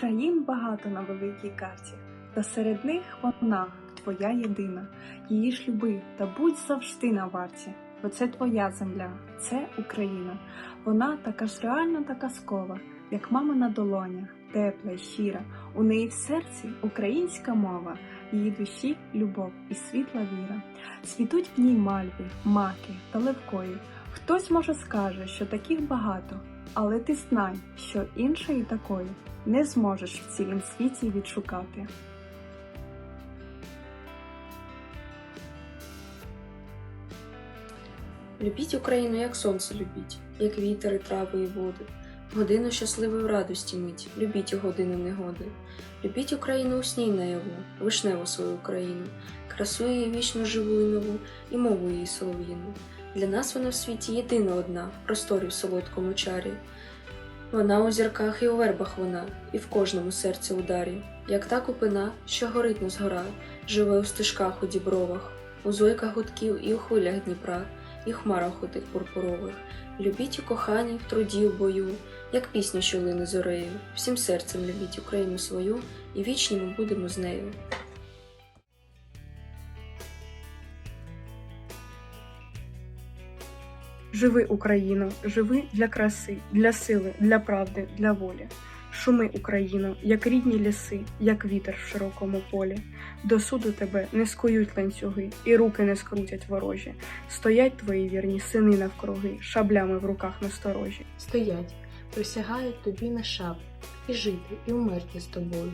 Країн багато на великій карті, та серед них вона, твоя єдина. Її ж люби та будь завжди на варті, бо це твоя земля, це Україна. Вона така ж реальна та казкова, як мама на долонях, тепла й щира. У неї в серці українська мова, її душі любов і світла віра. Світуть в ній мальви, маки та левкої. Хтось може скаже, що таких багато, але ти знай, що іншої такої не зможеш в цілім світі відшукати. Любіть Україну, як сонце любіть, як вітер і трави і води. Годину щасливої в радості мить, любіть у годину негоди. Любіть Україну у сні наяву, вишневу свою Україну, красу її вічно живу і нову, і мову її солов'їну. Для нас вона в світі єдина одна, в просторі в солодкому чарі. Вона у зірках і у вербах вона, і в кожному серці ударі, як та купина, що горить не згора, живе у стежках у дібровах, у зойках гудків і у хвилях Дніпра, і хмарах у тих пурпурових. Любіть у коханні, в труді у бою, як пісня, що лине зорею. Всім серцем любіть Україну свою, і вічні ми будемо з нею. Живи, Україно, живи для краси, для сили, для правди, для волі. Шуми, Україно, як рідні ліси, як вітер в широкому полі. До суду тебе не скують ланцюги, і руки не скрутять ворожі. Стоять твої вірні сини навкруги, шаблями в руках насторожі. Стоять, присягають тобі на шаб, і жити, і вмерти з тобою,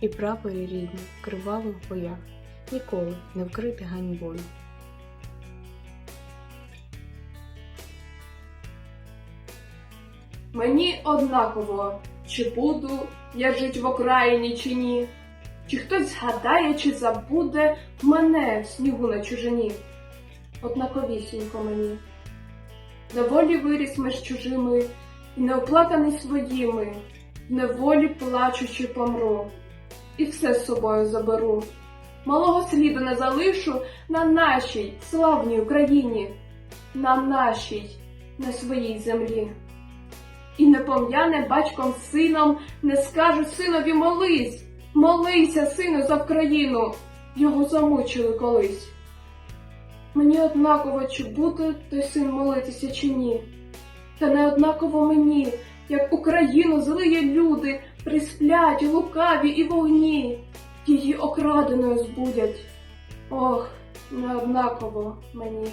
і прапори рідні кривавих боях, ніколи не вкрити ганьбою. Мені однаково, чи буду я жить в окраїні, чи ні, чи хтось згадає, чи забуде мене в снігу на чужині. Однаковісінько мені. Доволі виріс між чужими, і неоплаканий своїми, неволі плачучи помру, і все з собою заберу. Малого сліду не залишу на нашій славній Україні, на нашій, на своїй землі. І не пом'яне батьком сином, не скаже синові молись, молися, сину, за Вкраїну, його замучили колись. Мені однаково, чи буде той син молитися, чи ні. Та не однаково мені, як Україну злиє люди, присплять, лукаві і вогні, її окраденою збудять. Ох, не однаково мені.